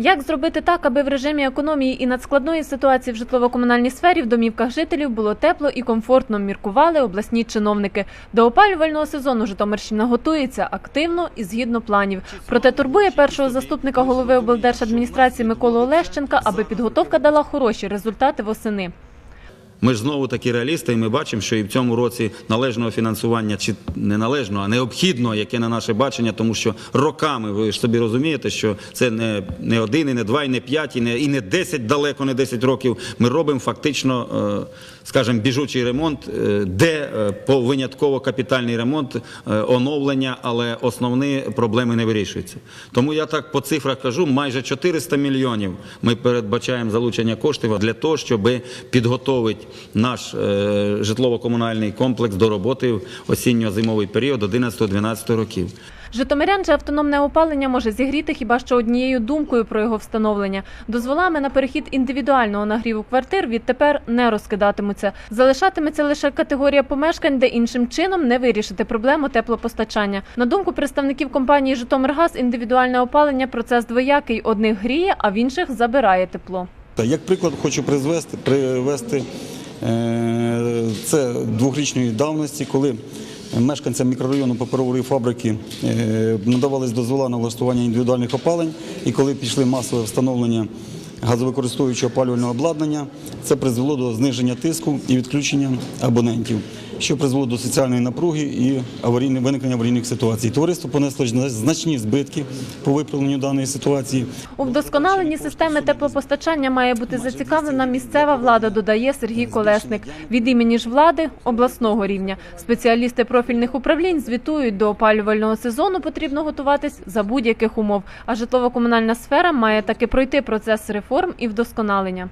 Як зробити так, аби в режимі економії і надскладної ситуації в житлово-комунальній сфері в домівках жителів було тепло і комфортно, міркували обласні чиновники. До опалювального сезону Житомирщина готується активно і згідно планів. Проте турбує першого заступника голови облдержадміністрації Миколу Олещенка, аби підготовка дала хороші результати восени. Ми ж знову такі реалісти, і ми бачимо, що і в цьому році належного фінансування, чи не належного, а необхідного, яке на наше бачення, тому що роками, ви ж собі розумієте, що це не, не один, і не два, і не п'ять, і не, і не десять, далеко не десять років. Ми робимо фактично, е, скажімо, біжучий ремонт, е, де е, по винятково капітальний ремонт, оновлення, але основні проблеми не вирішуються. Тому я так по цифрах кажу, майже 400 мільйонів ми передбачаємо залучення коштів для того, щоб підготовити наш е, житлово-комунальний комплекс до роботи в осінньо-зимовий період 11-12 років. Житомирян же автономне опалення може зігріти хіба що однією думкою про його встановлення. Дозволами на перехід індивідуального нагріву квартир відтепер не розкидатимуться. Залишатиметься лише категорія помешкань, де іншим чином не вирішити проблему теплопостачання. На думку представників компанії Житомиргаз, індивідуальне опалення процес двоякий: одних гріє, а в інших забирає тепло. Та Як приклад хочу призвести, привести це двохрічної давності, коли мешканцям мікрорайону паперової фабрики е, надавались дозвола на влаштування індивідуальних опалень, і коли пішли масове встановлення газовикористовуючого опалювального обладнання, це призвело до зниження тиску і відключення абонентів, що призвело до соціальної напруги і аварійне виникнення аварійних ситуацій. Товариство понесло значні збитки по виправленню даної ситуації. У вдосконаленні системи теплопостачання має бути зацікавлена місцева влада, додає Сергій Колесник. Від імені ж влади обласного рівня. Спеціалісти профільних управлінь звітують до опалювального сезону потрібно готуватись за будь-яких умов. А житлово-комунальна сфера має таки пройти процес реформ і вдосконалення.